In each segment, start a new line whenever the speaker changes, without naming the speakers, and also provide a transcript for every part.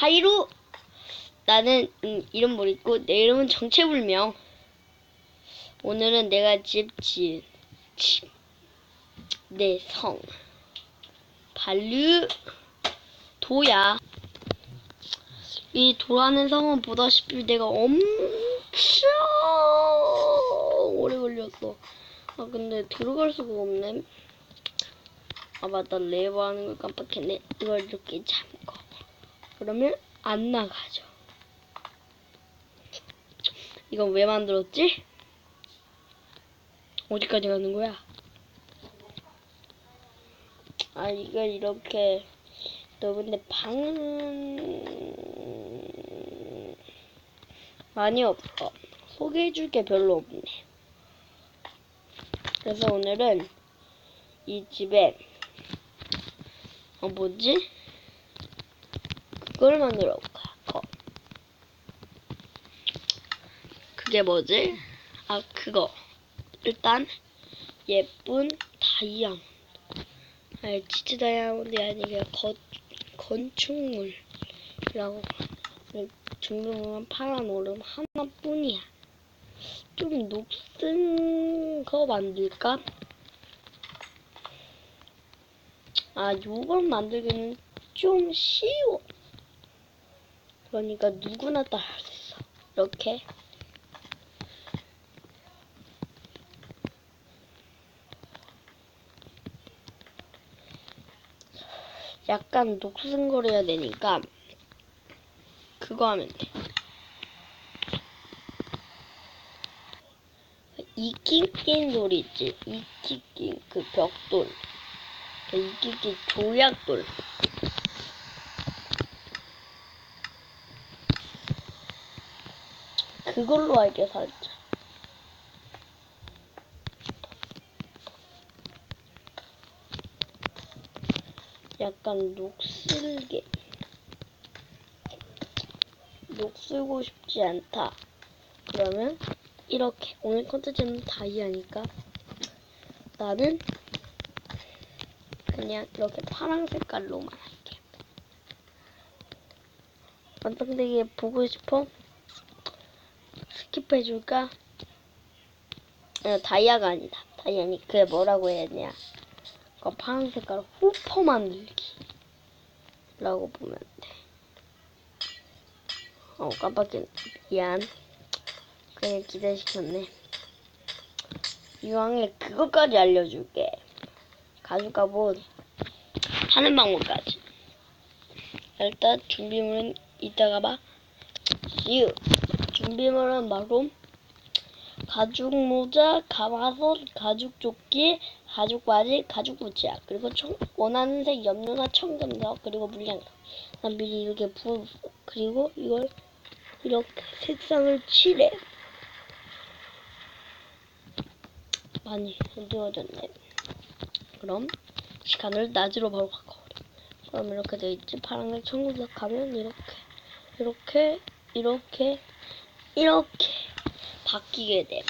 하이루? 나는 음, 이름 모르겠고 내 이름은 정체불명. 오늘은 내가 집 지은 집내성. 발류? 도야. 이 도라는 성은 보다시피 내가 엄청 오래 걸렸어. 아 근데 들어갈 수가 없네. 아 맞다. 레버 하는 걸 깜빡했네. 이걸 이렇게 잠궈 그러면 안 나가죠 이건 왜 만들었지? 어디까지 가는 거야? 아 이걸 이렇게 너 근데 방은 많이 없어 소개해줄 게 별로 없네 그래서 오늘은 이 집에 어 뭐지? 그걸 만들어 볼까? 어. 그게 뭐지? 아 그거 일단 예쁜 다이아몬드 아니 진짜 다이아몬드가 아니라 건, 건축물이라고 준비물은 파란 얼음 하나뿐이야 좀 녹슨 거 만들까? 아 요걸 만들기는 좀 쉬워 그러니까 누구나 다 할 수 있어 이렇게 약간 녹슨거려야 되니까 그거 하면 돼. 이끼낀 돌 있지? 이끼낀 그 벽돌. 그 이끼낀 조약돌. 그걸로 할게 살짝. 약간 녹슬게. 녹슬고 싶지 않다. 그러면 이렇게. 오늘 컨텐츠는 다이아니까? 나는 그냥 이렇게 파란 색깔로만 할게. 완성되게 보고 싶어? 스킵 해줄까? 아, 다이아가 아니다 다이아니 그게 뭐라고 해야 되냐 그 파란 색깔 후퍼 만들기 라고 보면 돼. 어 깜빡이 미안. 그냥 기대시켰네. 이왕에 그것까지 알려줄게. 가죽가봇 하는 방법까지. 일단 준비물은 이따가 봐. 유 준비물은 바로 가죽 모자, 가마솥, 가죽 조끼, 가죽 바지, 가죽 부츠야. 그리고 청, 원하는 색 염료나 청금석, 그리고 물량. 난 미리 이렇게 부어 그리고 이걸 이렇게 색상을 칠해. 많이 어두워졌네. 그럼 시간을 낮으로 바로 바꿔. 그럼 이렇게 돼 있지. 파란색 청금석 하면 이렇게, 이렇게, 이렇게, 이렇게 바뀌게 돼.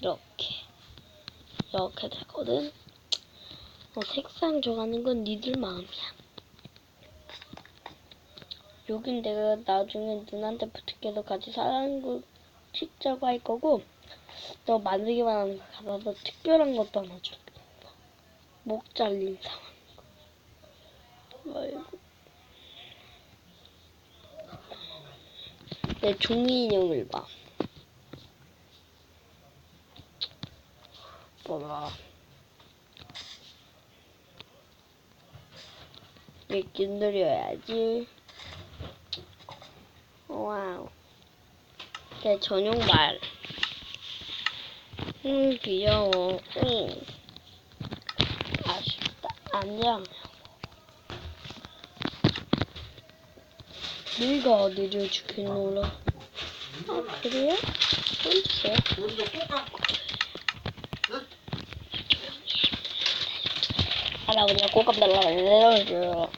이렇게. 이렇게 되거든. 어, 색상 정하는 건 니들 마음이야. 여긴 내가 나중에 누나한테 부탁해서 같이 사는 거 찍자고 할 거고, 너 만들기만 하는 거 가서 너 특별한 것도 하나 줄게. 목 잘린 거. 아이고. 내 종이 인형을 봐. 봐봐. 이렇게 늘려야지. 와우. 내 전용 말. 음, 귀여워. 응. 아쉽다. 안녕. 네가 어디를 죽겠노라? 아, 그래요? 혼자세요? 할아버지가 꼬갑 달라고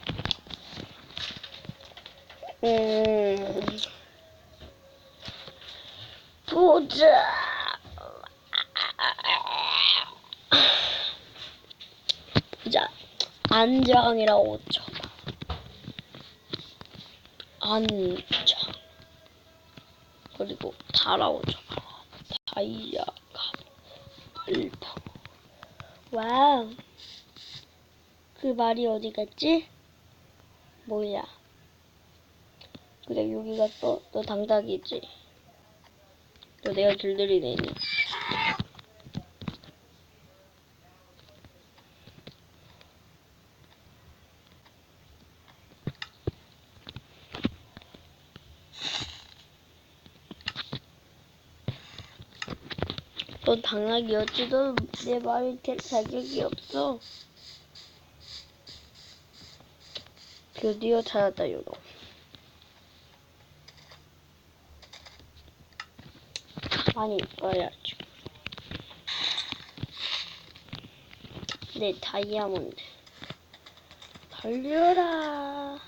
음. 보자. 보자. 안정이라고 쳐봐. 단창 그리고 달아오죠. 다이아가 일파. 와우. 그 말이 어디 갔지? 뭐야? 그래 여기 갔어 너 당당이지. 너 내가 길들이네 넌 당나귀였지 너내 말을 들 자격이 없어. 드디어 찾았다 요로 가만히 있어야지 내 다이아몬드. 달려라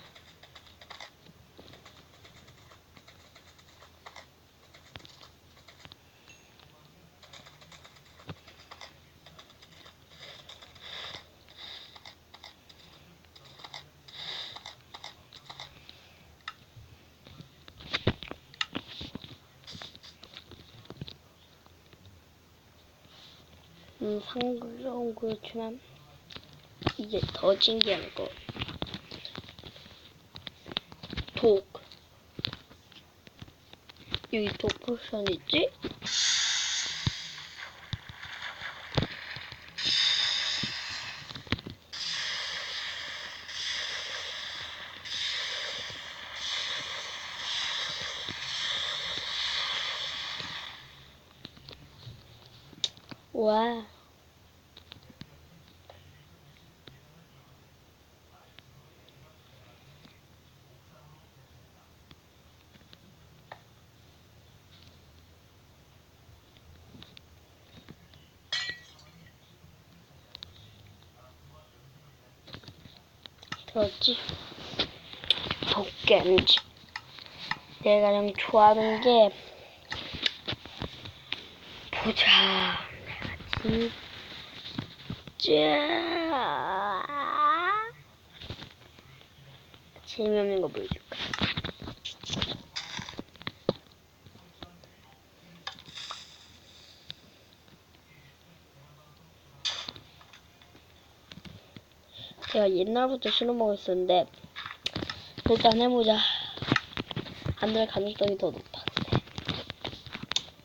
음, 상그러운 그렇지만 이게 더 신기한 거. 독. 여기 독 포션 있지? 와. 들었지? 도깨비지. 내가 가장 좋아하는 게 보자. 내가 진짜 재미없는 거 보여줄까? 제가 옛날부터 싫어먹고 있었는데 일단 해보자. 안 될 가능성이 더 높아.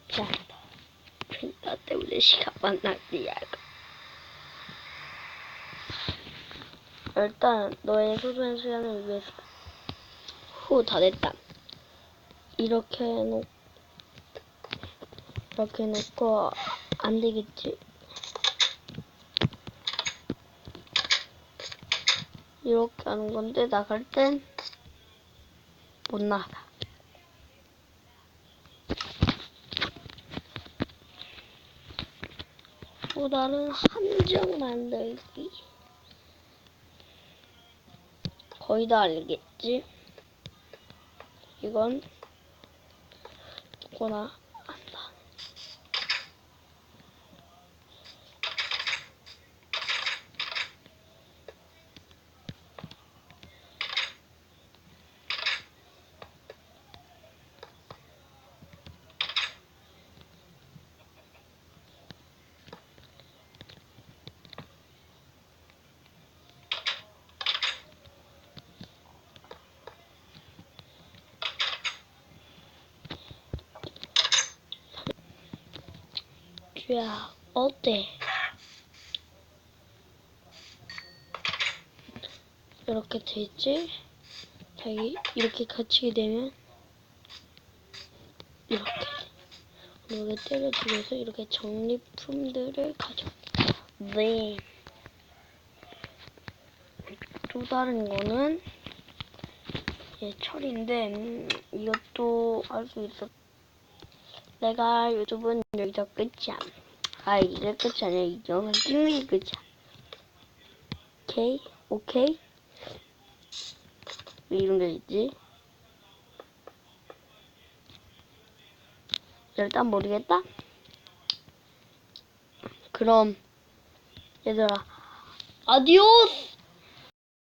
자, 나 때문에 시간만 낭비야. 일단 너의 소소한 시간을 위해서 후 다 됐다. 이렇게 해놓 이렇게 해놓고 안 되겠지. 이렇게 하는 건데 나갈 땐 못 나가. 또 다른 함정 만들기. 거의 다 알겠지? 이건 누구나 안다. 야, 어때? 이렇게 돼 있지? 자기 이렇게 갇히게 되면 이렇게 이렇게 때려주면서 이렇게 적립품들을 가져. 네. 또 다른 거는 예, 철인데 음, 이것도 할수 있어. 내가 유튜브는 여기서 끝이야. 아 이제 끝이 아니야. 이 영상 찍는 게 끝이야. 오케이? 오케이? 왜 이런 게 있지? 일단 모르겠다. 그럼 얘들아 아디오스!